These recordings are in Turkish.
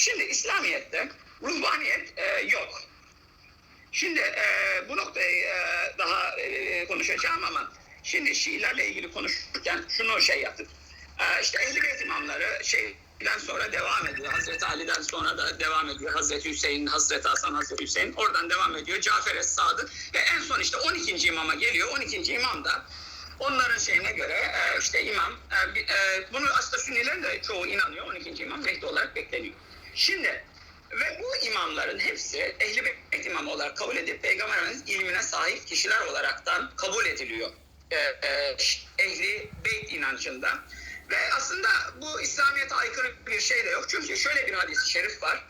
Şimdi İslamiyet'te ruhbaniyet e, yok. Şimdi e, bu noktayı e, daha e, konuşacağım ama şimdi Şiilerle ilgili konuşurken şunu şey yaptık. E, işte Ehl-i Beyt imamları şeyden sonra devam ediyor. Hazreti Ali'den sonra da devam ediyor. Hazreti Hüseyin, Hazreti Hasan, Hazreti Hüseyin oradan devam ediyor. Cafer Es-Sadık ve en son işte 12. imama geliyor. 12. imam da onların şeyine göre e, işte imam e, e, bunu aslında Sünnilerin de çoğu inanıyor. 12. imam Mehdi olarak bekleniyor. Şimdi ve bu imamların hepsi ehli beyt imamı olarak kabul edip Peygamber ilmine sahip kişiler olaraktan kabul ediliyor. Ee, e, ehli beyt inancında. Ve aslında bu İslamiyet'e aykırı bir şey de yok. Çünkü şöyle bir hadis-i şerif var.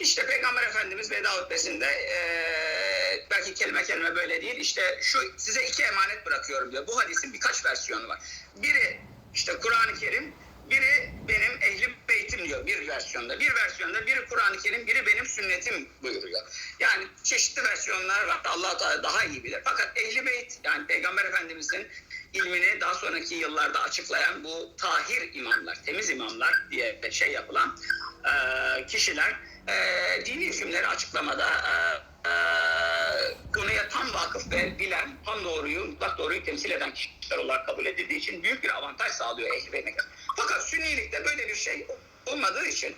İşte Peygamber Efendimiz veda hutbesinde eee, belki kelime kelime böyle değil. İşte şu size iki emanet bırakıyorum diyor. Bu hadisin birkaç versiyonu var. Biri işte Kur'an-ı Kerim, biri benim ehli beytim diyor bir versiyonda. Bir versiyonda biri Kur'an-ı Kerim, biri benim sünnetim buyuruyor. Yani çeşitli versiyonlar var. Allah Teala daha iyi bilir. Fakat ehli beyt yani Peygamber Efendimizin ilmini daha sonraki yıllarda açıklayan bu tahir imamlar, temiz imamlar diye şey yapılan eee, kişiler eee, dini hükümleri açıklamada eee, eee, konuya ve bilen, tam doğruyu, mutlak doğruyu temsil eden kişiler olarak kabul edildiği için büyük bir avantaj sağlıyor ehl beytine. Fakat Sünnilikte böyle bir şey olmadığı için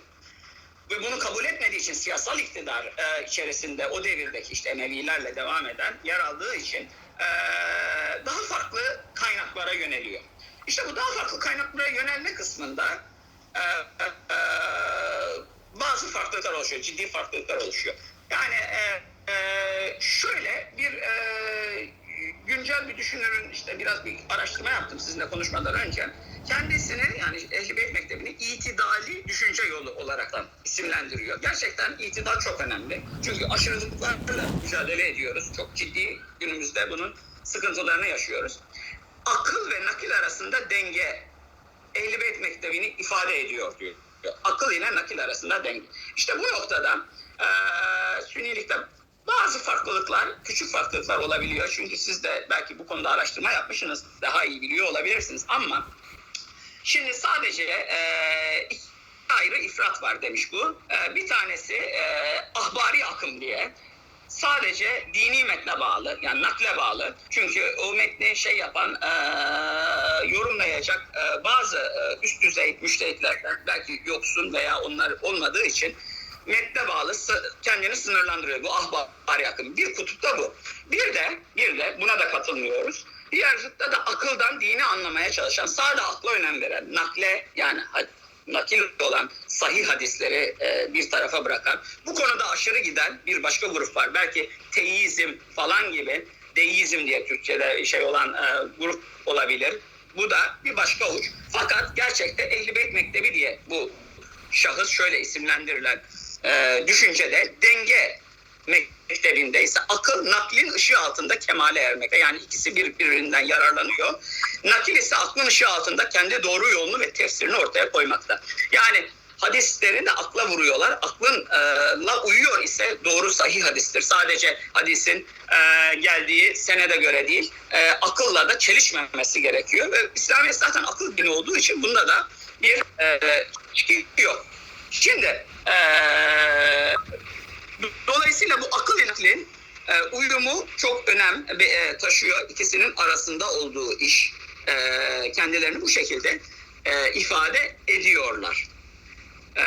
ve bunu kabul etmediği için siyasal iktidar e, içerisinde o devirdeki işte Emevilerle devam eden yer aldığı için e, daha farklı kaynaklara yöneliyor. İşte bu daha farklı kaynaklara yönelme kısmında e, e, e, bazı farklılıklar oluşuyor, ciddi farklılıklar oluşuyor. Yani e, e, şöyle bir e, güncel bir düşünürün işte biraz bir araştırma yaptım sizinle konuşmadan önce. Kendisini yani Ehl-i Beyt Mektebi'ni itidali düşünce yolu olarak isimlendiriyor. Gerçekten itidal çok önemli. Çünkü aşırılıklarla mücadele ediyoruz. Çok ciddi günümüzde bunun sıkıntılarını yaşıyoruz. Akıl ve nakil arasında denge Ehl-i Beyt Mektebi'ni ifade ediyor diyor. Akıl ile nakil arasında denge. İşte bu noktada eee Sünnilikte bazı farklılıklar, küçük farklılıklar olabiliyor. Çünkü siz de belki bu konuda araştırma yapmışsınız, daha iyi biliyor olabilirsiniz. Ama şimdi sadece eee iki ayrı ifrat var demiş bu. Eee, bir tanesi eee, ahbari akım diye sadece dini metne bağlı yani nakle bağlı. Çünkü o metni şey yapan eee, yorumlayacak eee, bazı eee, üst düzey müştehitlerden belki yoksun veya onlar olmadığı için metne bağlı kendini sınırlandırıyor. Bu ahbari akım. Bir kutupta bu. Bir de bir de buna da katılmıyoruz. Diğer zıtta da akıldan dini anlamaya çalışan, sadece akla önem veren, nakle yani nakil olan sahih hadisleri e, bir tarafa bırakan, bu konuda aşırı giden bir başka grup var. Belki teizm falan gibi, deizm diye Türkçe'de şey olan e, grup olabilir. Bu da bir başka uç. Fakat gerçekte Ehl-i Beyt Mektebi diye bu şahıs şöyle isimlendirilen e, düşüncede denge mektebinde ise akıl naklin ışığı altında kemale ermekte. Yani ikisi birbirinden yararlanıyor. Nakil ise aklın ışığı altında kendi doğru yolunu ve tefsirini ortaya koymakta. Yani hadisleri de akla vuruyorlar. Aklınla uyuyor ise doğru sahih hadistir. Sadece hadisin e, geldiği senede göre değil, e, akılla da çelişmemesi gerekiyor. Ve İslamiyet zaten akıl dini olduğu için bunda da bir e, yok. Şimdi e, dolayısıyla bu akıl naklin e, uyumu çok önem e, taşıyor. İkisinin arasında olduğu iş. E, kendilerini bu şekilde e, ifade ediyorlar. Ee,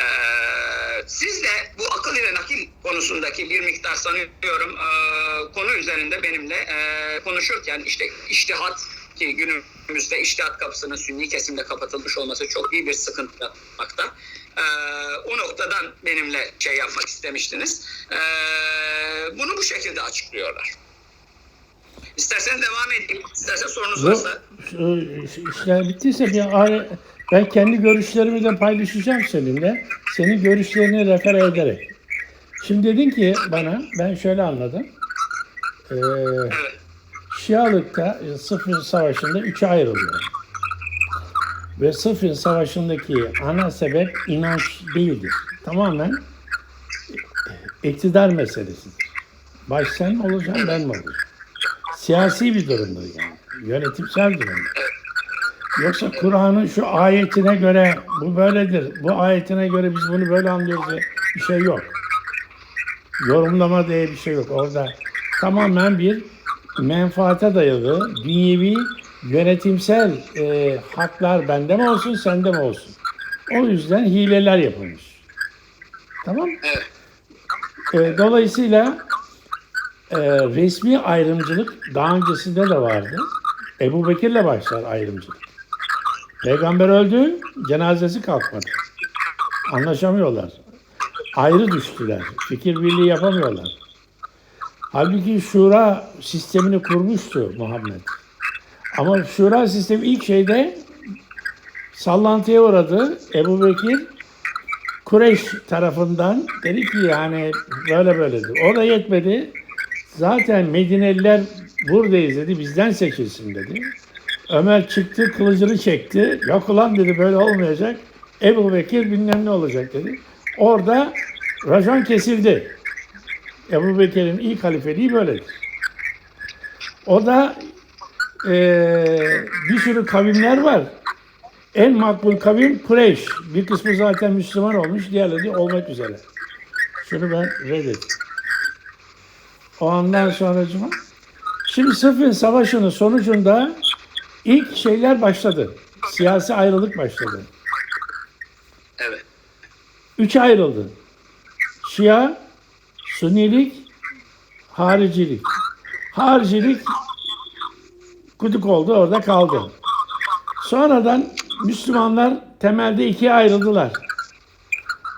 siz de bu akıl ile nakil konusundaki bir miktar sanıyorum e, konu üzerinde benimle e, konuşurken işte iştihat ki günümüzde iştihat kapısının sünni kesimde kapatılmış olması çok iyi bir sıkıntı yapmakta. Ee, o noktadan benimle şey yapmak istemiştiniz. Ee, bunu bu şekilde açıklıyorlar. İsterseniz devam edeyim. İsterseniz sorunuz Bu varsa. e, işler bittiyse bir ara- ben kendi görüşlerimi de paylaşacağım seninle. Senin görüşlerini refer ederek. Şimdi dedin ki bana, ben şöyle anladım. Ee, Evet. Şialıkta e, Sıfır Savaşı'nda üçe ayrılıyor. Ve Sıfır Savaşı'ndaki ana sebep inanç değildir. Tamamen iktidar meselesidir. Baş sen olacaksın ben mi olacağım? Siyasi bir durumdur yani. Yönetimsel durumdur. Yoksa Kur'an'ın şu ayetine göre bu böyledir. Bu ayetine göre biz bunu böyle anlıyoruz diye bir şey yok. Yorumlama diye bir şey yok. Orada tamamen bir menfaate dayalı, dünyevi, yönetimsel e, haklar bende mi olsun, sende mi olsun? O yüzden hileler yapılmış. Tamam. E, dolayısıyla e, resmi ayrımcılık daha öncesinde de vardı. Ebu Bekir'le başlar ayrımcılık. Peygamber öldü, cenazesi kalkmadı. Anlaşamıyorlar. Ayrı düştüler. Fikir birliği yapamıyorlar. Halbuki şura sistemini kurmuştu Muhammed. Ama şura sistemi ilk şeyde sallantıya uğradı. Ebu Bekir Kureyş tarafından dedi ki yani böyle böyledir. O da yetmedi. Zaten Medineliler buradayız dedi. Bizden seçilsin dedi. Ömer çıktı kılıcını çekti. Yok ulan dedi böyle olmayacak. Ebu Bekir bilmem ne olacak dedi. Orada rajon kesildi. Ebu Bekir'in ilk halifeliği böyledir. O da eee, bir sürü kavimler var. En makbul kavim Kureyş. Bir kısmı zaten Müslüman olmuş, diğerleri olmak üzere. Şunu ben reddet. O andan sonra Şimdi Sıfın Savaşı'nın sonucunda ilk şeyler başladı. Siyasi ayrılık başladı. Evet. Üçe ayrıldı. Şia, Sünnilik, haricilik. Haricilik kuduk oldu, orada kaldı. Sonradan Müslümanlar temelde ikiye ayrıldılar.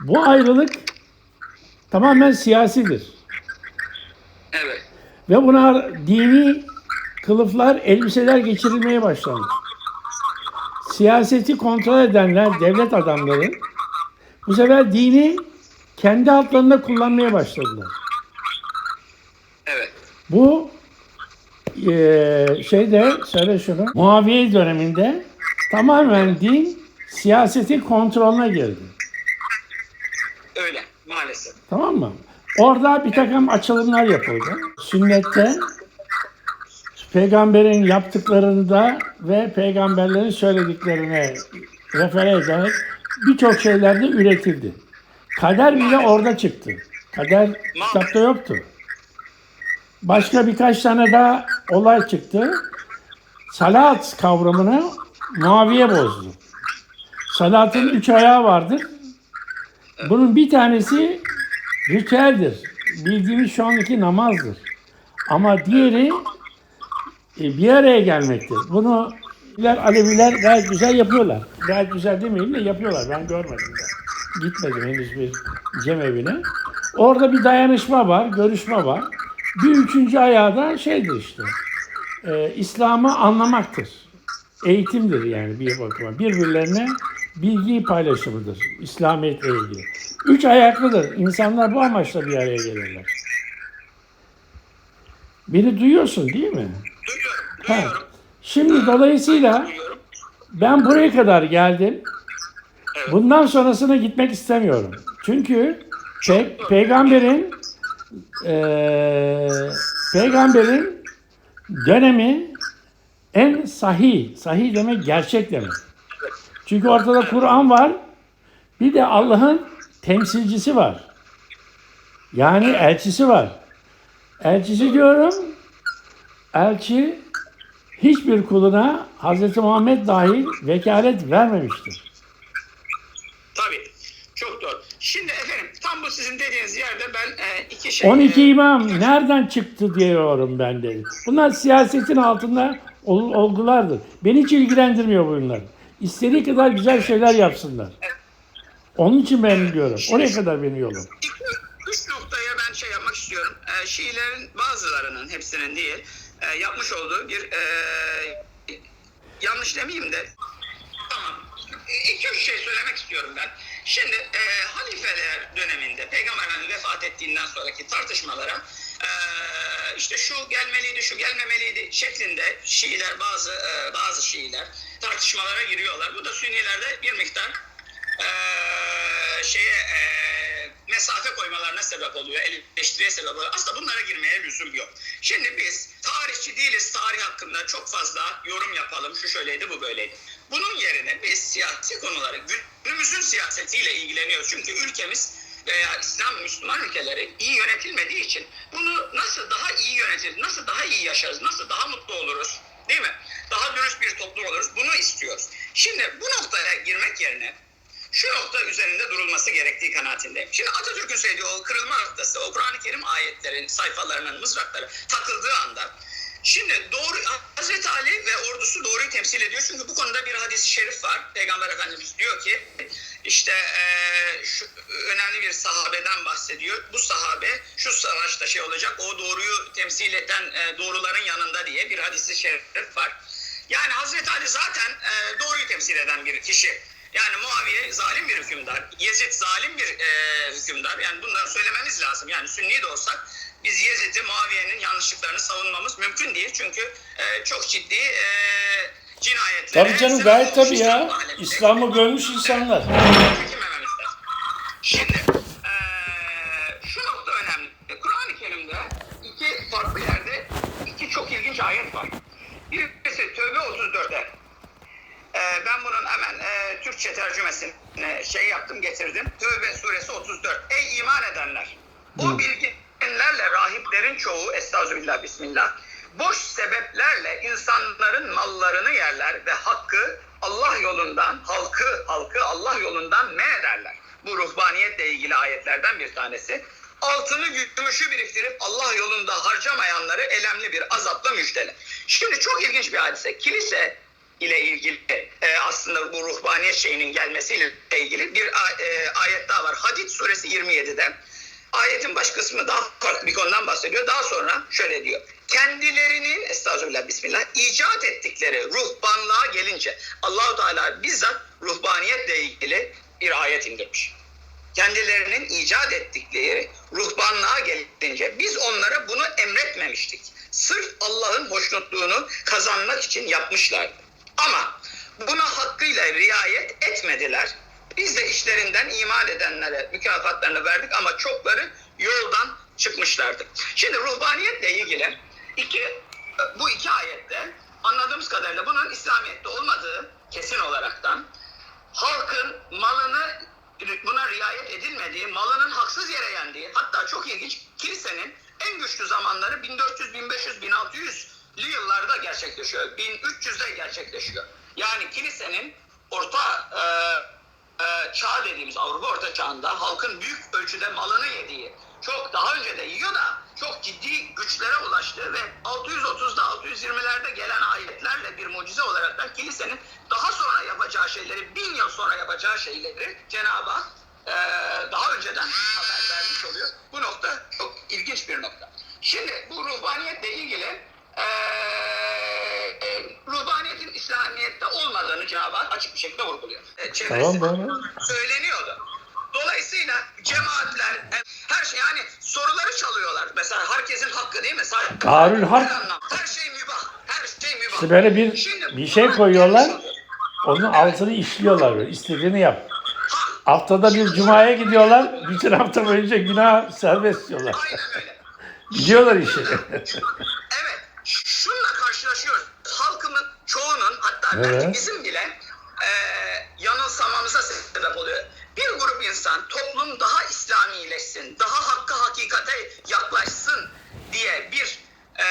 Bu ayrılık tamamen siyasidir. Evet. Ve buna dini kılıflar, elbiseler geçirilmeye başlandı. Siyaseti kontrol edenler, devlet adamları bu sefer dini kendi altlarında kullanmaya başladılar. Evet. Bu eee şeyde söyle şunu Muaviye döneminde tamamen din siyasetin kontrolüne girdi. Öyle. Maalesef. Tamam mı? Orada bir takım açılımlar yapıldı. Sünnette peygamberin yaptıklarında ve peygamberlerin söylediklerine refere ederek birçok şeyler de üretildi. Kader bile orada çıktı. Kader kitapta yoktu. Başka birkaç tane daha olay çıktı. Salat kavramını Muaviye bozdu. Salatın üç ayağı vardır. Bunun bir tanesi ritüeldir. Bildiğimiz şu andaki namazdır. Ama diğeri e, bir araya gelmektir. Bunu Aleviler gayet güzel yapıyorlar. Gayet güzel demeyeyim de yapıyorlar. Ben görmedim de. Gitmedim henüz bir cemevine. Orada bir dayanışma var, görüşme var. Bir üçüncü ayağı da şeydir işte. e, İslam'ı anlamaktır. Eğitimdir yani bir bakıma. Birbirlerine bilgi paylaşımıdır. İslamiyetle ilgili. Üç ayaklıdır. İnsanlar bu amaçla bir araya gelirler. Beni duyuyorsun değil mi? Duyuyorum. Ha. Duyuyorum. Şimdi dolayısıyla ben buraya kadar geldim. Bundan sonrasına gitmek istemiyorum. Çünkü pe- peygamberin eee, peygamberin dönemi en sahih. Sahih demek gerçek demek. Çünkü ortada Kur'an var. Bir de Allah'ın temsilcisi var. Yani elçisi var. Elçisi diyorum. Elçi hiçbir kuluna Hz. Muhammed dahil vekalet vermemiştir. Tabii. Çok doğru. Şimdi efendim tam bu sizin dediğiniz yerde ben e, iki şey... 12 e, imam nereden çıktı diyorum ben de. Bunlar siyasetin altında ol- olgulardır. Beni hiç ilgilendirmiyor bunlar. İstediği kadar güzel şeyler yapsınlar. Onun için ben diyorum. Oraya kadar benim yolum. Üç noktaya ben şey yapmak istiyorum. E, Şiilerin bazılarının hepsinin değil e, yapmış olduğu bir e, yanlış demeyeyim de tamam. E, iki üç şey söylemek istiyorum ben. Şimdi e, halifeler döneminde Peygamber Efendimiz vefat ettiğinden sonraki tartışmalara e, işte şu gelmeliydi, şu gelmemeliydi şeklinde Şiiler bazı e, bazı Şiiler tartışmalara giriyorlar. Bu da Sünnilerde bir miktar e, şeye e, mesafe koymalarına sebep oluyor, eleştiriye sebep oluyor. Aslında bunlara girmeye lüzum yok. Şimdi biz ta tarihçi değiliz. Tarih hakkında çok fazla yorum yapalım. Şu şöyleydi, bu böyleydi. Bunun yerine biz siyasi konuları, günümüzün siyasetiyle ilgileniyoruz. Çünkü ülkemiz veya İslam Müslüman ülkeleri iyi yönetilmediği için bunu nasıl daha iyi yönetir, nasıl daha iyi yaşarız, nasıl daha mutlu oluruz, değil mi? Daha dürüst bir toplum oluruz. Bunu istiyoruz. Şimdi bu noktaya girmek yerine şu nokta üzerinde durulması gerektiği kanaatindeyim. Şimdi Atatürk'ün söylediği o kırılma noktası, o Kur'an-ı Kerim ayetlerin sayfalarının mızrakları takıldığı anda Şimdi doğru Hazreti Ali ve ordusu doğruyu temsil ediyor. Çünkü bu konuda bir hadis-i şerif var. Peygamber Efendimiz diyor ki işte eee, şu önemli bir sahabeden bahsediyor. Bu sahabe şu savaşta şey olacak. O doğruyu temsil eden eee, doğruların yanında diye bir hadis-i şerif var. Yani Hazreti Ali zaten eee, doğruyu temsil eden bir kişi. Yani Muaviye zalim bir hükümdar. Yezid zalim bir eee, hükümdar. Yani bunları söylememiz lazım. Yani Sünni de olsak biz Yezid'i, Muaviye'nin yanlışlıklarını savunmamız mümkün değil. Çünkü eee, çok ciddi eee cinayetlere... Tabii canım gayet tabii ya. İslam'ı bölmüş insanlar. Çekinmememiz lazım. Şimdi eee, şu nokta önemli. Kur'an-ı Kerim'de iki farklı yerde iki çok ilginç ayet var. Birisi Tövbe 34'te. Eee, ben bunun hemen eee, Türkçe tercümesini şey yaptım getirdim. Tövbe suresi 34. Ey iman edenler! O bilginlerle rahiplerin çoğu estağfirullah bismillah boş sebeplerle insanların mallarını yerler ve hakkı Allah yolundan halkı halkı Allah yolundan men ederler. Bu ruhbaniyetle ilgili ayetlerden bir tanesi. Altını gümüşü biriktirip Allah yolunda harcamayanları elemli bir azapla müjdele. Şimdi çok ilginç bir hadise. Kilise ile ilgili e, aslında bu ruhbaniyet şeyinin gelmesiyle ilgili bir e, ayet daha var. Hadid suresi 27'de. Ayetin baş kısmı daha farklı bir konudan bahsediyor. Daha sonra şöyle diyor. Kendilerinin estağfurullah bismillah icat ettikleri ruhbanlığa gelince Allahu Teala bizzat ruhbaniyetle ilgili bir ayet indirmiş. Kendilerinin icat ettikleri ruhbanlığa gelince biz onlara bunu emretmemiştik. Sırf Allah'ın hoşnutluğunu kazanmak için yapmışlardı. Ama buna hakkıyla riayet etmediler. Biz de işlerinden iman edenlere mükafatlarını verdik ama çokları yoldan çıkmışlardı. Şimdi ruhbaniyetle ilgili iki, bu iki ayette anladığımız kadarıyla bunun İslamiyet'te olmadığı kesin olaraktan halkın malını buna riayet edilmediği, malının haksız yere yendiği, hatta çok ilginç kilisenin en güçlü zamanları 1400, 1500, 1600'lü yıllarda gerçekleşiyor. 1300'de gerçekleşiyor. Yani kilisenin orta e, e, çağ dediğimiz Avrupa orta çağında halkın büyük ölçüde malını yediği, çok daha önce de yiyor da çok ciddi güçlere ulaştı ve 630'da 620'lerde gelen ayetlerle bir mucize olarak da kilisenin daha sonra yapacağı şeyleri, bin yıl sonra yapacağı şeyleri Cenab-ı Hak e, daha önceden haber vermiş oluyor. Bu nokta çok ilginç bir nokta. Şimdi bu ruhbaniyetle ilgili e, e, ruhbaniyetin İslamiyet'te olmadığını Hak açık bir şekilde vurguluyor. E, çevresi Tamam, doğru. söyleniyordu. Dolayısıyla cemaatler e, her şey yani soruları çalıyorlar. Mesela herkesin hakkı değil mi? Sadece- Harp. Her şey mübah. Her şey mübah. İşte böyle bir Şimdi bir şey koyuyorlar. Onun altını işliyorlar böyle. İstediğini yap. Haftada bir cumaya gidiyorlar. Bütün hafta boyunca günah serbest diyorlar. Biliyorlar işi. Hatta belki Evet. bizim bile e, yanılsamamıza sebep oluyor. Bir grup insan toplum daha İslamileşsin, daha hakka hakikate yaklaşsın diye bir e,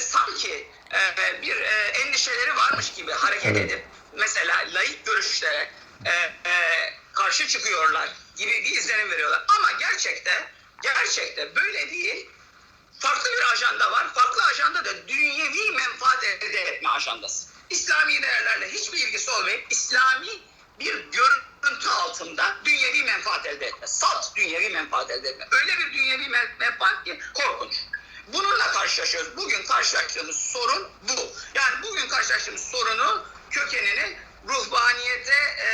sanki e, bir e, endişeleri varmış gibi hareket Evet. edip mesela laik görüşlere e, e, karşı çıkıyorlar gibi bir izlenim veriyorlar. Ama gerçekte gerçekte böyle değil farklı bir ajanda var. Farklı ajanda da dünyevi menfaat elde etme ajandası. İslami değerlerle hiçbir ilgisi olmayıp İslami bir görüntü altında dünyevi menfaat elde etme. Salt dünyevi menfaat elde etme. Öyle bir dünyevi men- menfaat ki korkunç. Bununla karşılaşıyoruz. Bugün karşılaştığımız sorun bu. Yani bugün karşılaştığımız sorunu kökenini ruhbaniyete e,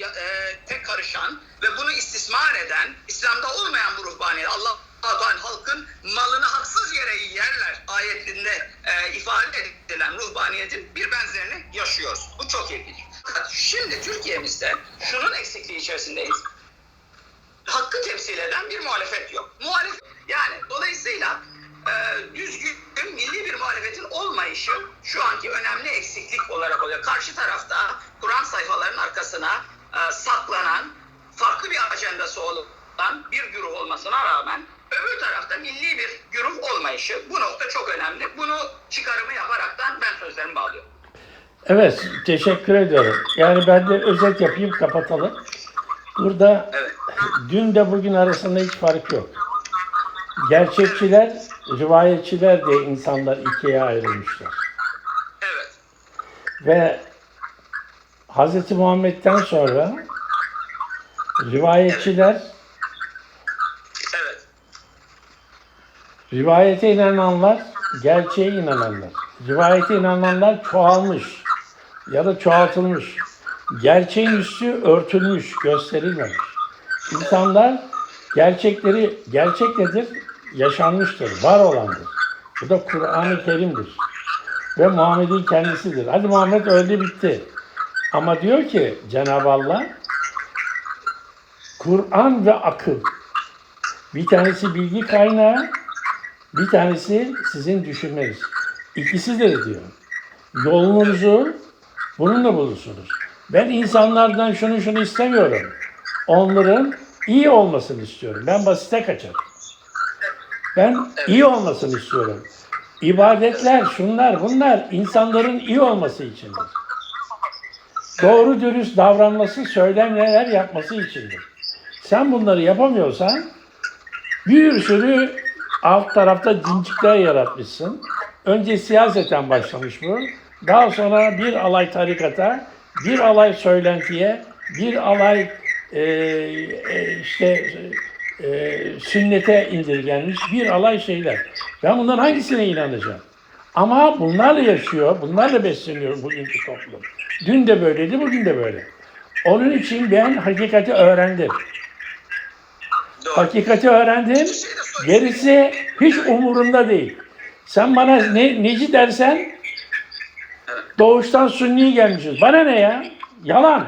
e, tek karışan ve bunu istismar eden, İslam'da olmayan bu ruhbaniyet, Allah Allah'ın halkın malını haksız yere yerler ayetinde e, ifade edilen ruhbaniyetin bir benzerini yaşıyoruz. Bu çok ilginç. Fakat Şimdi Türkiye'mizde şunun eksikliği içerisindeyiz. Hakkı temsil eden bir muhalefet yok. Muhalefet yani dolayısıyla e, düzgün milli bir muhalefetin olmayışı şu anki önemli eksiklik olarak oluyor. Karşı tarafta Kur'an sayfalarının arkasına e, saklanan, farklı bir ajandası olan bir güruh olmasına rağmen öbür tarafta milli bir güruh olmayışı. Bu nokta çok önemli. Bunu çıkarımı yaparaktan ben sözlerimi bağlıyorum. Evet, teşekkür ediyorum. Yani ben de özet yapayım, kapatalım. Burada Evet. dün de bugün arasında hiç fark yok. Gerçekçiler, rivayetçiler de insanlar ikiye ayrılmışlar. Evet. Ve Hz. Muhammed'den sonra rivayetçiler, Evet. Rivayete inananlar, gerçeğe inananlar. Rivayete inananlar çoğalmış ya da çoğaltılmış. Gerçeğin üstü örtülmüş, gösterilmemiş. İnsanlar gerçekleri, gerçek nedir? Yaşanmıştır, var olandır. Bu da Kur'an-ı Kerim'dir. Ve Muhammed'in kendisidir. Hadi Muhammed öldü bitti. Ama diyor ki Cenab-ı Allah, Kur'an ve akıl. Bir tanesi bilgi kaynağı, bir tanesi sizin düşünmeniz. İkisidir diyor. Yolunuzu bununla bulursunuz. Ben insanlardan şunu şunu istemiyorum. Onların iyi olmasını istiyorum. Ben basite kaçarım. Ben iyi olmasını istiyorum. İbadetler, şunlar, bunlar insanların iyi olması içindir. Doğru dürüst davranması, söylemler yapması içindir. Sen bunları yapamıyorsan bir sürü alt tarafta dincikler yaratmışsın. Önce siyaseten başlamış bu. Daha sonra bir alay tarikata, bir alay söylentiye, bir alay e, e, işte e, sünnete indirgenmiş, bir alay şeyler. Ben bunların hangisine inanacağım? Ama bunlarla yaşıyor, bunlarla besleniyor bugünkü toplum. Dün de böyleydi, bugün de böyle. Onun için ben hakikati öğrendim. Doğru. Hakikati öğrendim. Gerisi hiç umurumda değil. Sen bana ne, neci dersen doğuştan sünni gelmişiz. Bana ne ya? Yalan.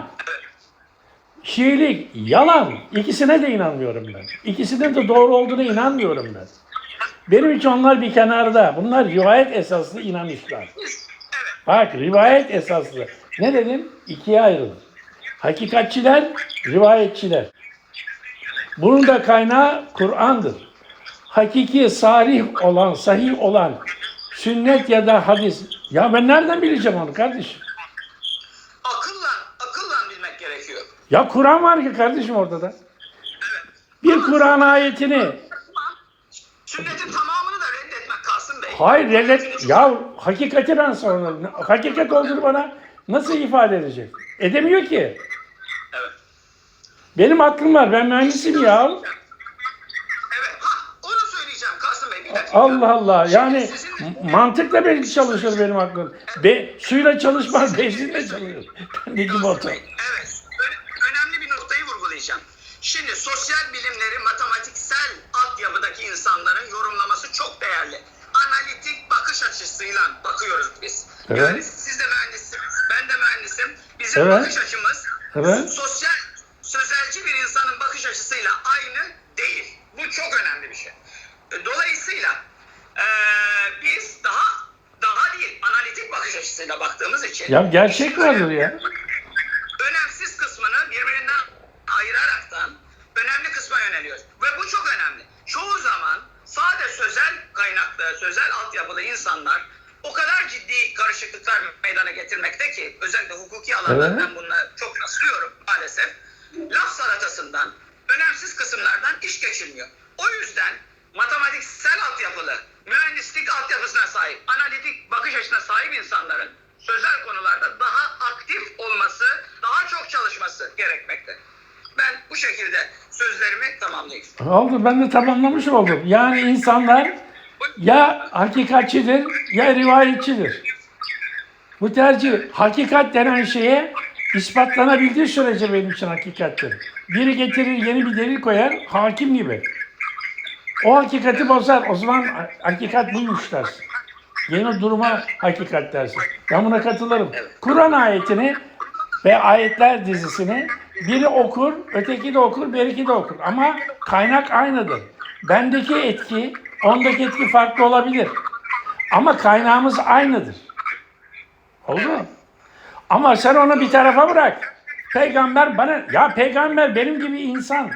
Şiilik yalan. İkisine de inanmıyorum ben. İkisinin de doğru olduğuna inanmıyorum ben. Benim için onlar bir kenarda. Bunlar rivayet esaslı inanışlar. Bak rivayet esaslı. Ne dedim? İkiye ayrılır. Hakikatçiler, rivayetçiler. Bunun da kaynağı Kur'an'dır. Hakiki, sarih olan, sahih olan sünnet ya da hadis. Ya ben nereden bileceğim onu kardeşim? Akılla, akılla bilmek gerekiyor. Ya Kur'an var ki kardeşim orada da. Bir Kur'an ayetini Sünnetin tamamını da reddetmek Kasım Bey. hayır reddet ya hakikati ben sorunum. Hakikat olduğunu bana nasıl ifade edecek? Edemiyor ki. Evet. Benim aklım var. Ben mühendisim ya. Evet. Ha, onu söyleyeceğim Kasım Bey. Bir dakika. Allah Allah. Yani mantıkla belki çalışır benim aklım. Be, suyla çalışmaz, benzinle çalışır. Bendeki motor. Evet. Önemli bir noktayı vurgulayacağım. Şimdi sosyal bilimleri matematiksel altyapıdaki insanların yorumlaması çok değerli. Analitik bakış açısıyla bakıyoruz biz. Evet. Yani siz de mühendissiniz, ben de mühendisim. Bizim Evet. bakış açımız Evet. sosyal, sözelci bir insanın bakış açısıyla aynı değil. Bu çok önemli bir şey. Dolayısıyla e, biz daha daha değil analitik bakış açısıyla baktığımız için Ya gerçek vardır ya. önemsiz kısmını birbirinden ayıraraktan önemli kısma yöneliyoruz. Ve bu çok önemli. Çoğu zaman sade sözel kaynaklı, sözel altyapılı insanlar o kadar ciddi karışıklıklar meydana getirmekte ki özellikle hukuki alanda Evet. ben bununla çok rastlıyorum maalesef. Laf salatasından, önemsiz kısımlardan iş geçilmiyor. O yüzden matematiksel altyapılı, mühendislik altyapısına sahip, analitik bakış açısına sahip insanların sözel konularda daha aktif olması, daha çok çalışması gerekmekte. Ben bu şekilde sözlerimi tamamlayayım. Oldu ben de tamamlamış oldum. Yani insanlar ya hakikatçidir ya rivayetçidir. Bu tercih hakikat denen şeye ispatlanabildiği sürece benim için hakikattir. Biri getirir yeni bir delil koyar hakim gibi. O hakikati bozar. O zaman ha- hakikat buymuş dersin. Yeni duruma hakikat dersin. Ben buna katılırım. Kur'an ayetini ve ayetler dizisini biri okur, öteki de okur, beriki de okur. Ama kaynak aynıdır. Bendeki etki, ondaki etki farklı olabilir. Ama kaynağımız aynıdır. Oldu mu? Ama sen onu bir tarafa bırak. Peygamber bana, ya peygamber benim gibi insan.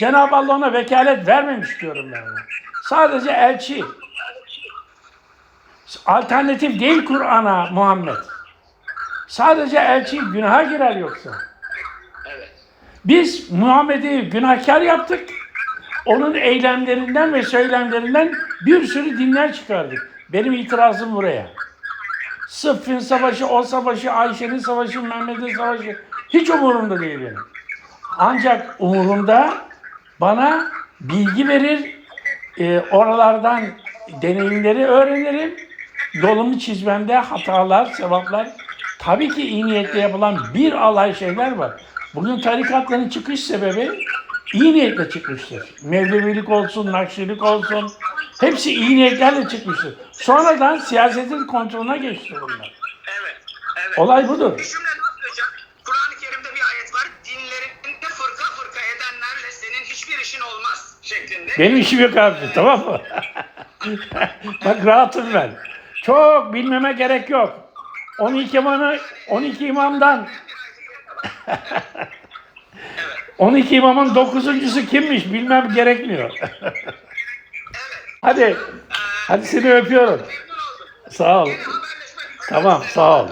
Cenab-ı Allah ona vekalet vermemiş diyorum ben ona. Sadece elçi. Alternatif değil Kur'an'a Muhammed. Sadece elçi günaha girer yoksa. Biz Muhammed'i günahkar yaptık. Onun eylemlerinden ve söylemlerinden bir sürü dinler çıkardık. Benim itirazım buraya. Sıffin savaşı, o savaşı, Ayşe'nin savaşı, Mehmet'in savaşı hiç umurumda değil benim. Ancak umurumda bana bilgi verir, e, oralardan deneyimleri öğrenirim. Yolumu çizmemde hatalar, sevaplar, tabii ki iyi niyetle yapılan bir alay şeyler var. Bugün tarikatların çıkış sebebi iyi niyetle çıkmıştır. Mevlevilik olsun, Nakşilik olsun, hepsi iyi niyetlerle çıkmıştır. Sonradan siyasetin kontrolüne geçti bunlar. Evet. Evet. Olay budur. Şeklinde. Benim işim yok abi, tamam mı? Bak rahatım ben. Çok bilmeme gerek yok. 12 imamı 12 imamdan 12 imamın dokuzuncusu kimmiş bilmem gerekmiyor. Evet. hadi hadi seni öpüyorum. Sağ ol. Tamam sağ ol.